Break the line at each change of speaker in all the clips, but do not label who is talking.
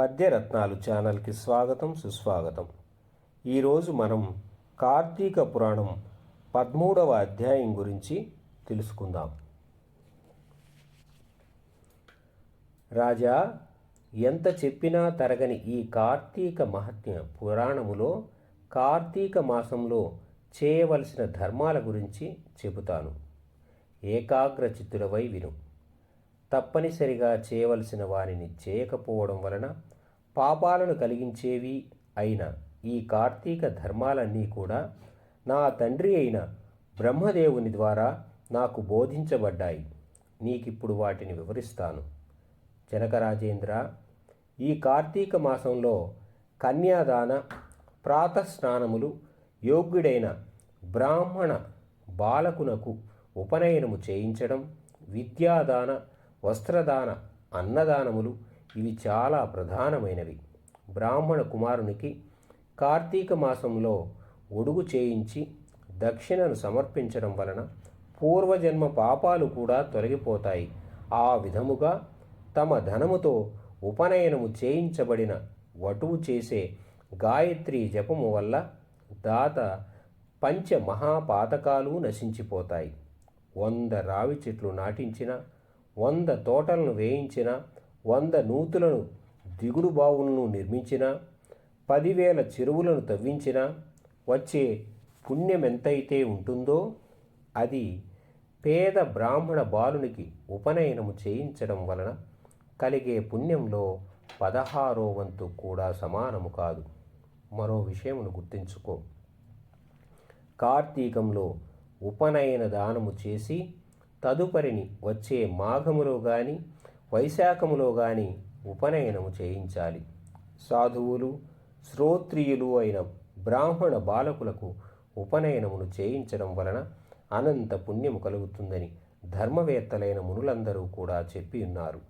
పద్యరత్నాలు ఛానల్కి స్వాగతం సుస్వాగతం. ఈరోజు మనం కార్తీక పురాణం పదమూడవ అధ్యాయం గురించి తెలుసుకుందాం. రాజా ఎంత చెప్పినా తరగని ఈ కార్తీక మహత్య పురాణములో కార్తీక మాసంలో చేయవలసిన ధర్మాల గురించి చెబుతాను. ఏకాగ్ర చిత్తులవై విను. తప్పనిసరిగా చేయవలసిన వారిని చేయకపోవడం వలన పాపాలను కలిగించేవి అయిన ఈ కార్తీక ధర్మాలన్నీ కూడా నా తండ్రి అయిన బ్రహ్మదేవుని ద్వారా నాకు బోధించబడ్డాయి. నీకిప్పుడు వాటిని వివరిస్తాను. జనకరాజేంద్ర ఈ కార్తీక మాసంలో కన్యాదాన ప్రాతస్నానములు యోగ్యుడైన బ్రాహ్మణ బాలకునకు ఉపనయనము చేయించడం విద్యాదాన వస్త్రదాన అన్నదానములు ఇవి చాలా ప్రధానమైనవి. బ్రాహ్మణ కుమారునికి కార్తీక మాసంలో ఒడుగు చేయించి దక్షిణను సమర్పించడం వలన పూర్వజన్మ పాపాలు కూడా తొలగిపోతాయి. ఆ విధముగా తమ ధనముతో ఉపనయనము చేయించబడిన వటువు చేసే గాయత్రి జపము వల్ల దాత పంచ మహాపాతకాలు నశించిపోతాయి. వంద రావి చెట్లు నాటించిన వంద తోటలను వేయించిన వంద నూతులను దిగుడు బావులను నిర్మించిన పదివేల చెరువులను తవ్వించిన వచ్చే పుణ్యమెంతైతే ఉంటుందో అది పేద బ్రాహ్మణ బాలునికి ఉపనయనము చేయించడం వలన కలిగే పుణ్యంలో పదహారో వంతు కూడా సమానము కాదు. మరో విషయమును గుర్తుంచుకో. కార్తీకంలో ఉపనయన దానము చేసి తదుపరిని వచ్చే మాఘములో గాని వైశాఖములో గాని ఉపనయనము చేయించాలి. సాధువులు శ్రోత్రియులు అయిన బ్రాహ్మణ బాలకులకు ఉపనయనమును చేయించడం వలన అనంత పుణ్యము కలుగుతుందని ధర్మవేత్తలైన మునులందరూ కూడా చెప్పి ఉన్నారు.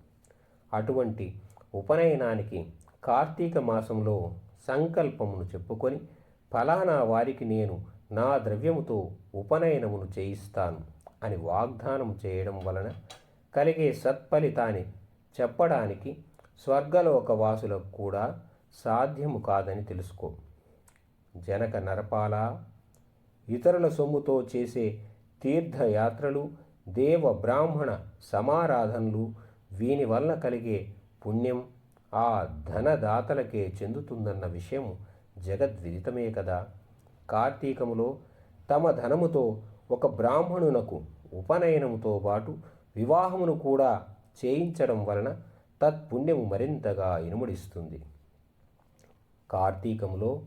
అటువంటి ఉపనయనానికి కార్తీక మాసంలో సంకల్పమును చెప్పుకొని ఫలానా వారికి నేను నా ద్రవ్యముతో ఉపనయనమును చేయిస్తాను. అని వాగ్దానం చేయడం వలన కలిగే సత్ఫలితాన్ని చెప్పడానికి స్వర్గలోక వాసులకు కూడా సాధ్యము కాదని తెలుసుకో. జనక నరపాల ఇతరుల సొమ్ముతో చేసే తీర్థయాత్రలు దేవ బ్రాహ్మణ సమారాధనలు వీని వలన కలిగే పుణ్యం ఆ ధనదాతలకే చెందుతుందన్న విషయం జగద్విదితమే కదా. కార్తీకములో తమ ధనముతో ఒక బ్రాహ్మణునకు ఉపనయనముతో పాటు వివాహమును కూడా చేయించడం వలన తత్పుణ్యము మరింతగా ఇనుముడిస్తుంది. కార్తీకములో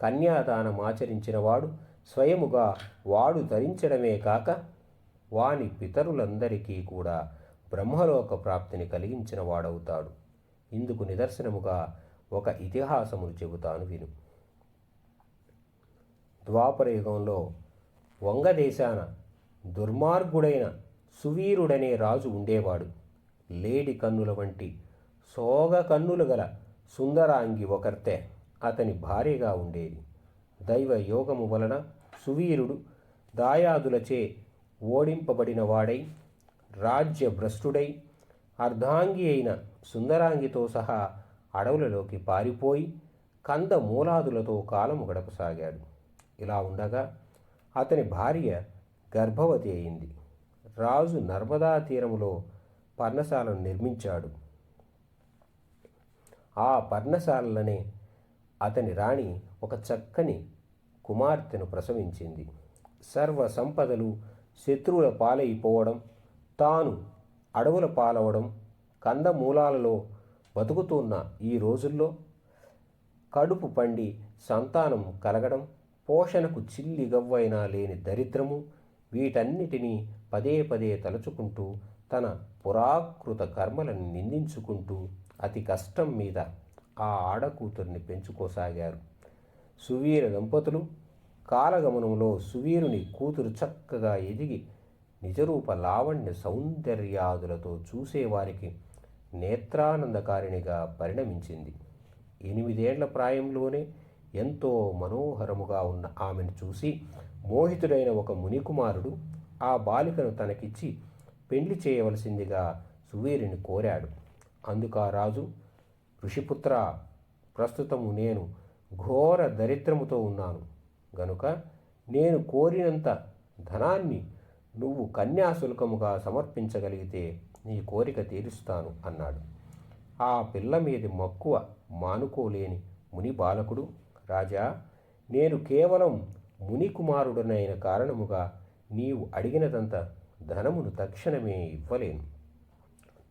కన్యాదానం ఆచరించినవాడు స్వయముగా వాడు ధరించడమే కాక వాని పితరులందరికీ కూడా బ్రహ్మలోక ప్రాప్తిని కలిగించిన వాడవుతాడు. ఇందుకు నిదర్శనముగా ఒక ఇతిహాసమును చెబుతాను విను. ద్వాపరయుగంలో వంగదేశాన దుర్మార్గుడైన సువీరుడనే రాజు ఉండేవాడు. లేడి కన్నుల వంటి సోగ కన్నులు గల సుందరాంగి ఒకర్తె అతని భార్యగా ఉండేది. దైవ యోగము వలన సువీరుడు దాయాదులచే ఓడింపబడిన వాడై రాజ్య భ్రష్టుడై అర్ధాంగి అయిన సుందరాంగితో సహా అడవులలోకి పారిపోయి కంద మూలాదులతో కాలము గడపసాగాడు. ఇలా ఉండగా అతని భార్య గర్భవతి అయింది. రాజు నర్మదా తీరములో పర్ణశాలను నిర్మించాడు. ఆ పర్ణశాలలోనే అతని రాణి ఒక చక్కని కుమార్తెను ప్రసవించింది. సర్వ సంపదలు శత్రువుల పాలైపోవడం తాను అడవుల పాలవడం కందమూలాలలో బతుకుతున్న ఈ రోజుల్లో కడుపు పండి సంతానం కలగడం పోషణకు చిల్లి గవ్వైనా లేని దరిద్రము వీటన్నిటినీ పదే పదే తలుచుకుంటూ తన పురాకృత కర్మలను నిందించుకుంటూ అతి కష్టం మీద ఆ ఆడకూతుర్ని పెంచుకోసాగారు. సువీర దంపతులు కాలగమనంలో సువీరుని కూతురు చక్కగా ఎదిగి నిజరూప లావణ్య సౌందర్యాదులతో చూసేవారికి నేత్రానందకారిణిగా పరిణమించింది. ఎనిమిదేళ్ళ ప్రాయంలోనే ఎంతో మనోహరముగా ఉన్న ఆమెను చూసి మోహితుడైన ఒక మునికుమారుడు ఆ బాలికను తనకిచ్చి పెళ్ళి చేయవలసిందిగా సువీరుని కోరాడు. అందుకు ఆ రాజు ఋషిపుత్ర ప్రస్తుతము నేను ఘోర దరిద్రముతో ఉన్నాను. గనుక నేను కోరినంత ధనాన్ని నువ్వు కన్యాశుల్కముగా సమర్పించగలిగితే నీ కోరిక తీరుస్తాను అన్నాడు. ఆ పిల్ల మీది మక్కువ మానుకోలేని ముని బాలకుడు రాజా నేను కేవలం మునికుమారుడునైన కారణముగా నీవు అడిగినదంత ధనమును తక్షణమే ఇవ్వలేను.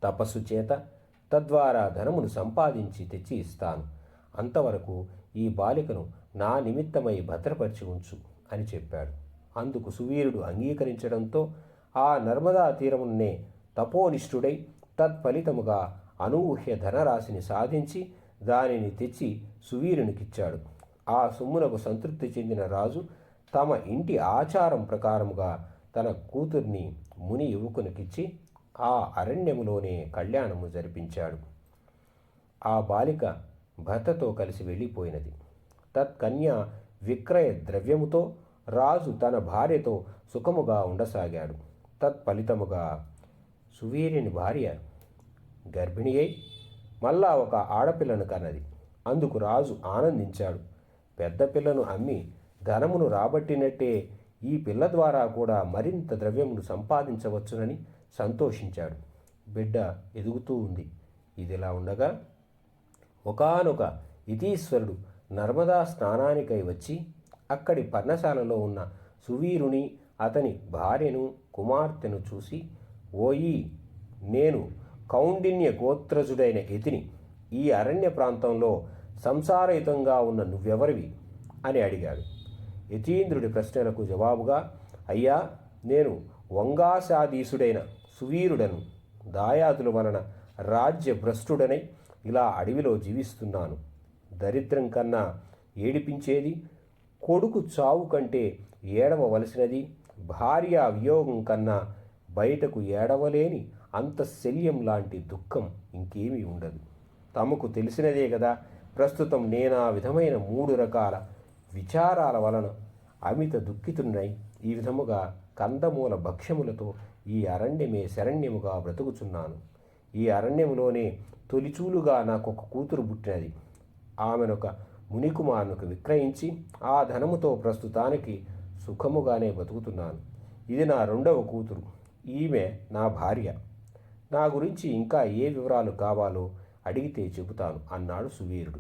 తపస్సు చేత తద్వారా ధనమును సంపాదించి తెచ్చి ఇస్తాను. అంతవరకు ఈ బాలికను నా నిమిత్తమై భద్రపరిచి ఉంచు అని చెప్పాడు. అందుకు సువీరుడు అంగీకరించడంతో ఆ నర్మదా తీరమున్నే తపోనిష్ఠుడై తత్ఫలితముగా అనూహ్య ధనరాశిని సాధించి దానిని తెచ్చి సువీరునికిచ్చాడు. ఆ సొమ్మునకు సంతృప్తి చెందిన రాజు తమ ఇంటి ఆచారం ప్రకారముగా తన కూతుర్ని ముని యువకునికిచ్చి ఆ అరణ్యములోనే కళ్యాణము జరిపించాడు. ఆ బాలిక భర్తతో కలిసి వెళ్ళిపోయినది. తత్కన్య విక్రయ ద్రవ్యముతో రాజు తన భార్యతో సుఖముగా ఉండసాగాడు. తత్ఫలితముగా సువీర్యుని భార్య గర్భిణి అయి మళ్ళా ఒక ఆడపిల్లను కన్నది. అందుకు రాజు ఆనందించాడు. పెద్ద పిల్లను అమ్మి ధనమును రాబట్టినట్టే ఈ పిల్ల ద్వారా కూడా మరింత ద్రవ్యమును సంపాదించవచ్చునని సంతోషించాడు. బిడ్డ ఎదుగుతూ ఉంది. ఇదిలా ఉండగా ఒకానొక ఇతీశ్వరుడు నర్మదా స్నానానికై వచ్చి అక్కడి పర్ణశాలలో ఉన్న సువీరుని అతని భార్యను కుమార్తెను చూసి ఓయి నేను కౌండిన్య గోత్రజుడైన ఎతిని ఈ అరణ్య ప్రాంతంలో సంసారయుతంగా ఉన్న నువ్వెవరివి? అని అడిగాడు. యతీంద్రుడి ప్రశ్నలకు జవాబుగా అయ్యా నేను వంగాశాధీసుడైన సువీరుడను దాయాదుల వలన రాజ్య భ్రష్టుడనై ఇలా అడవిలో జీవిస్తున్నాను. దరిద్రం కన్నా ఏడిపించేది కొడుకు చావు కంటే ఏడవవలసినది భార్య వియోగం కన్నా బయటకు ఏడవలేని అంత శల్యం లాంటి దుఃఖం ఇంకేమీ ఉండదు. తమకు తెలిసినదే కదా ప్రస్తుతం నేను ఆ విధమైన మూడు రకాల విచారాల వలన అమిత దుఃఖితున్నై ఈ విధముగా కందమూల భక్ష్యములతో ఈ అరణ్యమే శరణ్యముగా బ్రతుకుచున్నాను. ఈ అరణ్యములోనే తొలిచూలుగా నాకు ఒక కూతురు పుట్టినది. ఆమెనొక మునికుమారునికి విక్రయించి ఆ ధనముతో ప్రస్తుతానికి సుఖముగానే బతుకుతున్నాను ఇది నా రెండవ కూతురు. ఈమె నా భార్య. నా గురించి ఇంకా ఏ వివరాలు కావాలో అడిగితే చెబుతాను అన్నాడు సువీరుడు.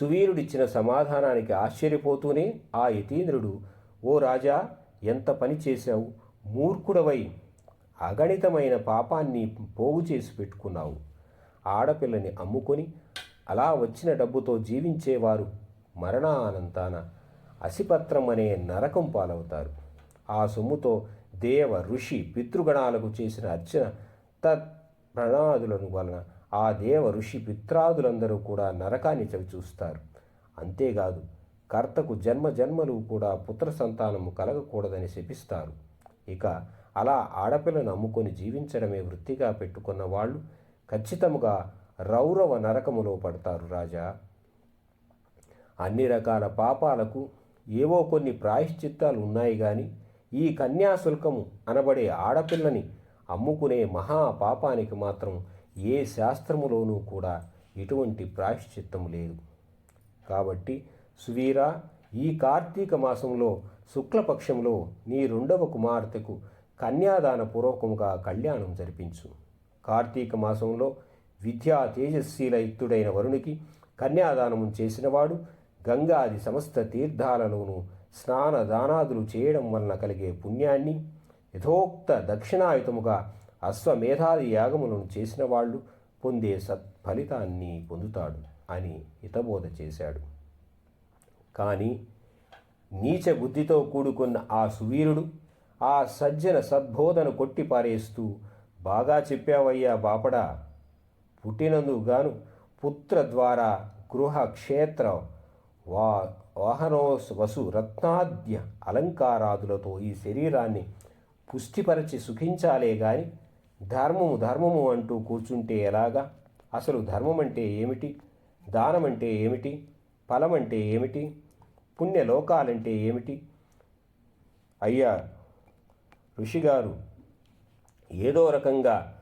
సువీరుడిచ్చిన సమాధానానికి ఆశ్చర్యపోతూనే ఆ యతీంద్రుడు ఓ రాజా ఎంత పని చేశావు? మూర్ఖుడవై అగణితమైన పాపాన్ని పోగు చేసి పెట్టుకున్నావు. ఆడపిల్లని అమ్ముకొని అలా వచ్చిన డబ్బుతో జీవించేవారు మరణానంతాన అసిపత్రం అనే నరకం పాలవుతారు. ఆ సొమ్ముతో దేవ ఋషి పితృగణాలకు చేసిన అర్చన తత్ ప్రణాదులను వలన ఆ దేవ ఋషి పిత్రాదులందరూ కూడా నరకాన్ని చవిచూస్తారు అంతేకాదు కర్తకు జన్మ జన్మలు కూడా పుత్ర సంతానము కలగకూడదని శపిస్తారు. ఇక అలా ఆడపిల్లను అమ్ముకొని జీవించడమే వృత్తిగా పెట్టుకున్న వాళ్ళు ఖచ్చితముగా రౌరవ నరకములో పడతారు రాజా. అన్ని రకాల పాపాలకు ఏవో కొన్ని ప్రాయశ్చిత్తాలు ఉన్నాయి కానీ ఈ కన్యాశుల్కము అనబడే ఆడపిల్లని అమ్ముకునే మహా పాపానికి మాత్రం ఏ శాస్త్రములోనూ కూడా ఎటువంటి ప్రాయశ్చిత్తం లేదు. కాబట్టి సువీరా ఈ కార్తీక మాసంలో శుక్లపక్షంలో నీ రెండవ కుమార్తెకు కన్యాదాన పూర్వకముగా కళ్యాణం జరిపించు. కార్తీక మాసంలో విద్యా తేజస్శీల యుక్తుడైన వరునికి కన్యాదానము చేసినవాడు గంగాది సమస్త తీర్థాలలోనూ స్నాన దానాదులు చేయడం వలన కలిగే పుణ్యాన్ని యథోక్త దక్షిణాయుతముగా అశ్వమేధాది యాగములను చేసిన వాళ్ళు పొందే సత్ఫలితాన్ని పొందుతాడు అని హితబోధ చేశాడు. కానీ నీచ బుద్ధితో కూడుకున్న ఆ సువీరుడు ఆ సజ్జన సద్బోధను కొట్టిపారేస్తూ బాగా చెప్పావయ్యా బాపడా పుట్టినందుకు గాను పుత్ర ద్వారా గృహ క్షేత్ర వా వాహనో వసు రత్నాద్య అలంకారాదులతో ఈ శరీరాన్ని పుష్టిపరచి సుఖించాలే గాని ధర్మము ధర్మము అంటూ కూర్చుంటే ఎలాగా? అసలు ధర్మం అంటే ఏమిటి? దానం అంటే ఏమిటి? ఫలం అంటే ఏమిటి? పుణ్యలోకాలంటే ఏమిటి? అయ్యా ఋషిగారు ఏదో రకంగా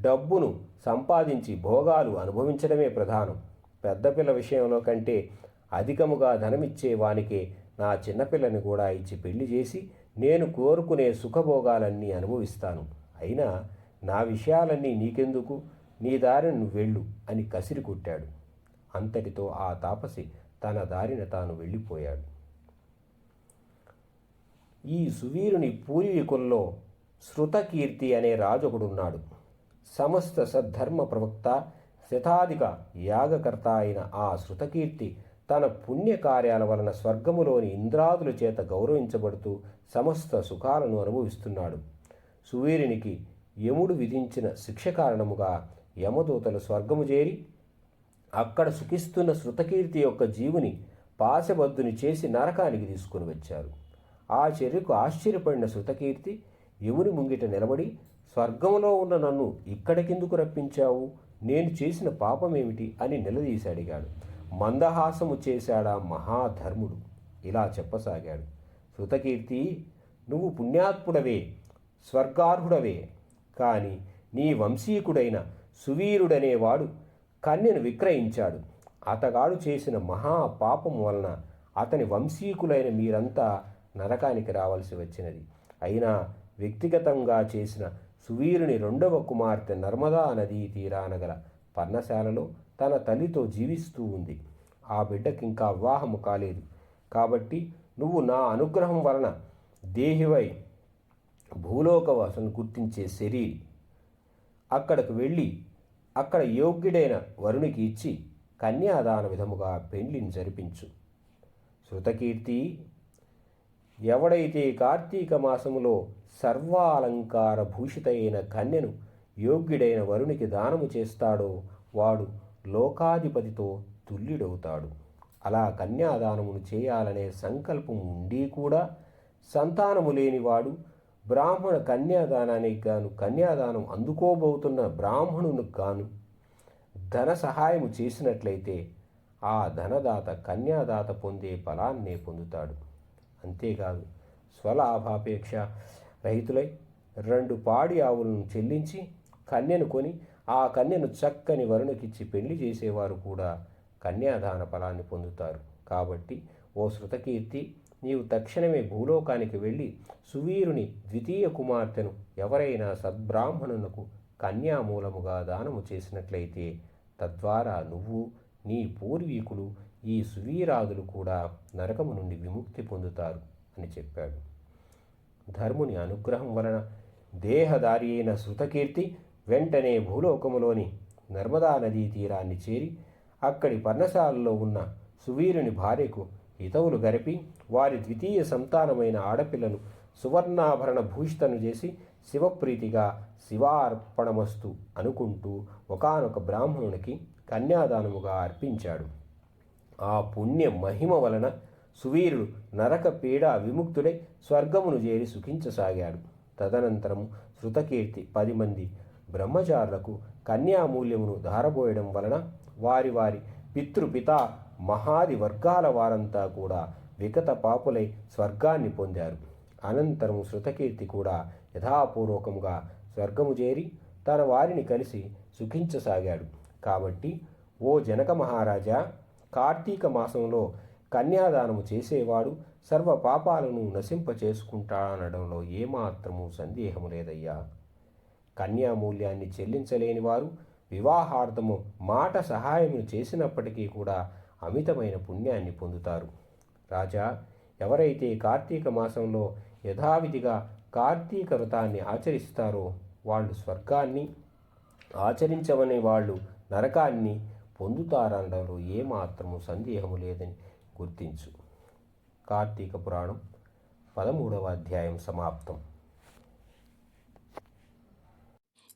డబ్బును సంపాదించి భోగాలు అనుభవించడమే ప్రధానం. పెద్దపిల్ల విషయంలో కంటే అధికముగా ధనమిచ్చే వానికే నా చిన్నపిల్లని కూడా ఇచ్చి పెళ్ళి చేసి నేను కోరుకునే సుఖభోగాలన్నీ అనుభవిస్తాను. అయినా నా విషయాలన్నీ నీకెందుకు? నీ దారిని నువ్వు వెళ్ళు అని కసిరి కొట్టాడు. అంతటితో ఆ తాపసి తన దారిన తాను వెళ్ళిపోయాడు. ఈ సువీరుని పూర్వీకుల్లో శృతకీర్తి అనే రాజొకడున్నాడు. సమస్త సద్ధర్మ ప్రవక్త శతాధిక యాగకర్త అయిన ఆ శృతకీర్తి తన పుణ్యకార్యాల వలన స్వర్గములోని ఇంద్రాదుల చేత గౌరవించబడుతూ సమస్త సుఖాలను అనుభవిస్తున్నాడు. సువీరునికి యముడు విధించిన శిక్ష కారణముగా యమదూతలు స్వర్గము చేరి అక్కడ సుఖిస్తున్న శృతకీర్తి యొక్క జీవుని పాశబద్ధుని చేసి నరకానికి తీసుకుని వచ్చారు. ఆ చర్యకు ఆశ్చర్యపడిన శృతకీర్తి యముని ముంగిట నిలబడి స్వర్గంలో ఉన్న నన్ను ఇక్కడికెందుకు రప్పించావు? నేను చేసిన పాపమేమిటి? అని నిలదీసి అడిగాడు. మందహాసము చేశాడా మహాధర్ముడు? ఇలా చెప్పసాగాడు. శృతకీర్తి నువ్వు పుణ్యాత్ముడవే స్వర్గార్హుడవే కానీ నీ వంశీకుడైన సువీరుడనేవాడు కన్యను విక్రయించాడు. అతగాడు చేసిన మహాపాపం వలన అతని వంశీకులైన మీరంతా నరకానికి రావాల్సి వచ్చినది. అయినా వ్యక్తిగతంగా చేసిన సువీరుని రెండవ కుమార్తె నర్మదా నదీ తీరాన గల పర్ణశాలలో తన తల్లితో జీవిస్తూ ఉంది. ఆ బిడ్డకి ఇంకా వివాహము కాలేదు. కాబట్టి నువ్వు నా అనుగ్రహం వలన దేహివై భూలోకవాసును గుర్తించే శరీరి. అక్కడకు వెళ్ళి అక్కడ యోగ్యుడైన వరునికి ఇచ్చి కన్యాదాన విధముగా పెండ్లిని జరిపించు. శృతకీర్తి ఎవడైతే కార్తీక మాసములో సర్వాలంకార భూషితైన కన్యను యోగ్యుడైన వరునికి దానము చేస్తాడో వాడు లోకాధిపతితో తుల్యుడవుతాడు. అలా కన్యాదానమును చేయాలనే సంకల్పం ఉండి కూడా సంతానము లేనివాడు బ్రాహ్మణ కన్యాదానానికి గాను కన్యాదానం అందుకోబోతున్న బ్రాహ్మణునికి గాను ధన సహాయము చేసినట్లయితే ఆ ధనదాత కన్యాదాత పొందే ఫలాన్నే పొందుతాడు. అంతేకాదు స్వలాభాపేక్ష రహితులై రెండు పాడి ఆవులను చెల్లించి కన్యను కొని ఆ కన్యను చక్కని వరుణకిచ్చి పెళ్ళి చేసేవారు కూడా కన్యాదాన ఫలాన్ని పొందుతారు. కాబట్టి ఓ శృతకీర్తి నీవు తక్షణమే భూలోకానికి వెళ్ళి సువీరుని ద్వితీయ కుమార్తెను ఎవరైనా సద్బ్రాహ్మణునకు కన్యామూలముగా దానము చేసినట్లయితే తద్వారా నువ్వు నీ పూర్వీకులు ఈ సువీరాదులు కూడా నరకము నుండి విముక్తి పొందుతారు అని చెప్పాడు. ధర్ముని అనుగ్రహం వలన దేహదారి అయిన శృతకీర్తి వెంటనే భూలోకములోని నర్మదా నదీ తీరాన్ని చేరి అక్కడి పర్ణశాలలో ఉన్న సువీరుని భార్యకు హితవులు గరిపి వారి ద్వితీయ సంతానమైన ఆడపిల్లను సువర్ణాభరణ భూషితను చేసి శివప్రీతిగా శివార్పణమస్తు అనుకుంటూ ఒకానొక బ్రాహ్మణునికి కన్యాదానముగా అర్పించాడు. ఆ పుణ్య మహిమ వలన సువీరుడు నరక పీడ విముక్తుడై స్వర్గమును చేరి సుఖించసాగాడు. తదనంతరము శృతకీర్తి పది మంది బ్రహ్మచారులకు కన్యామూల్యమును ధారబోయడం వలన వారి వారి పితృపిత మహాది వర్గాల వారంతా కూడా విగత పాపులై స్వర్గాన్ని పొందారు. అనంతరం శృతకీర్తి కూడా యథాపూర్వకముగా స్వర్గము చేరి తన వారిని కలిసి సుఖించసాగాడు. కాబట్టి ఓ జనక మహారాజా కార్తీక మాసంలో కన్యాదానము చేసేవాడు సర్వ పాపాలను నశింప చేసుకుంటానడంలో ఏమాత్రము సందేహము లేదయ్యా. కన్యామూల్యాన్ని చెల్లించలేని వారు వివాహార్థము మాట సహాయము చేసినప్పటికీ కూడా అమితమైన పుణ్యాన్ని పొందుతారు. రాజా ఎవరైతే కార్తీక మాసంలో యథావిధిగా కార్తీక వ్రతాన్ని ఆచరిస్తారో వాళ్ళు స్వర్గాన్ని ఆచరించవని వాళ్ళు నరకాన్ని పొందుతారనడంలో ఏమాత్రము సందేహము లేదని గుర్తించు. కార్తీక పురాణం పదమూడవ అధ్యాయం సమాప్తం.